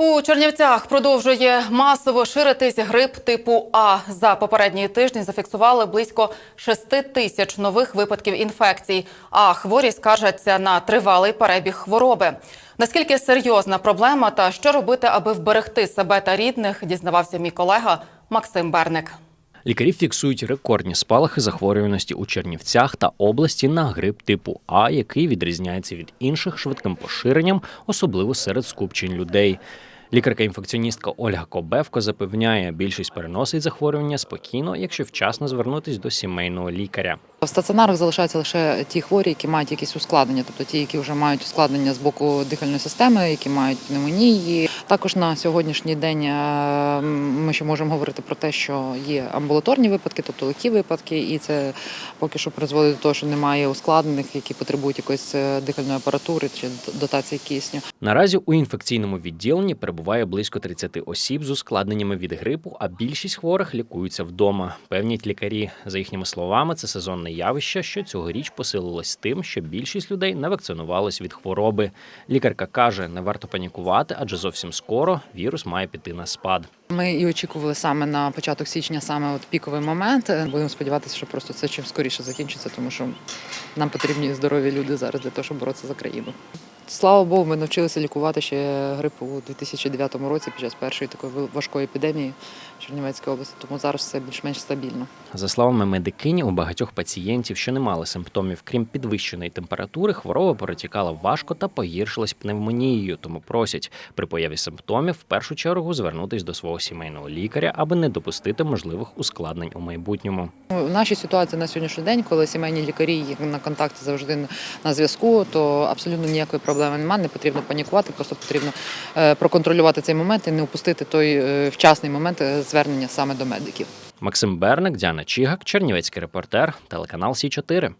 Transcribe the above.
У Чернівцях продовжує масово ширитись грип типу А. За попередній тиждень зафіксували близько 6 тисяч нових випадків інфекцій. А хворі скаржаться на тривалий перебіг хвороби. Наскільки серйозна проблема та що робити, аби вберегти себе та рідних, дізнавався мій колега Максим Берник. Лікарі фіксують рекордні спалахи захворюваності у Чернівцях та області на грип типу А, який відрізняється від інших швидким поширенням, особливо серед скупчень людей. Лікарка-інфекціоністка Ольга Кобевко запевняє, більшість переносить захворювання спокійно, якщо вчасно звернутись до сімейного лікаря. В стаціонарах залишаються лише ті хворі, які мають якісь ускладнення, тобто ті, які вже мають ускладнення з боку дихальної системи, які мають пневмонії. Також на сьогоднішній день е, ми ще можемо говорити про те, що є амбулаторні випадки, тобто легкі випадки, і це поки що призводить до того, що немає ускладнених, які потребують якоїсь е, дихальної апаратури чи дотації кисню. Наразі у інфекційному відділенні перебуває близько 30 осіб з ускладненнями від грипу, а більшість хворих лікуються вдома. Певнять лікарі. За їхніми словами, це сезонне явище, що цьогоріч посилилось тим, що більшість людей не вакцинувалась від хвороби. Лікарка каже, не варто панікувати, адже зовсім скоро вірус має піти на спад. Ми і очікували саме на початок січня, саме от піковий момент. Будемо сподіватися, що просто це чим скоріше закінчиться, тому що нам потрібні здорові люди зараз для того, щоб боротися за країну. Слава Богу, ми навчилися лікувати ще грип у 2009 році під час першої такої важкої епідемії в Чернівецькій області, тому зараз все більш-менш стабільно. За словами медикині, у багатьох пацієнтів, що не мали симптомів, крім підвищеної температури, хвороба перетікала важко та погіршилась пневмонією. Тому просять при появі симптомів в першу чергу звернутись до свого сімейного лікаря, аби не допустити можливих ускладнень у майбутньому. В нашій ситуації на сьогоднішній день, коли сімейні лікарі на контакті завжди на зв'язку, то абсолютно ніякої проблеми немає. Не потрібно панікувати, просто потрібно е, проконтролювати цей момент і не упустити той е, вчасний момент е, звернення саме до медиків. Максим Берник, Діана Чігак, Чернівецький репортер, телеканал Сі 4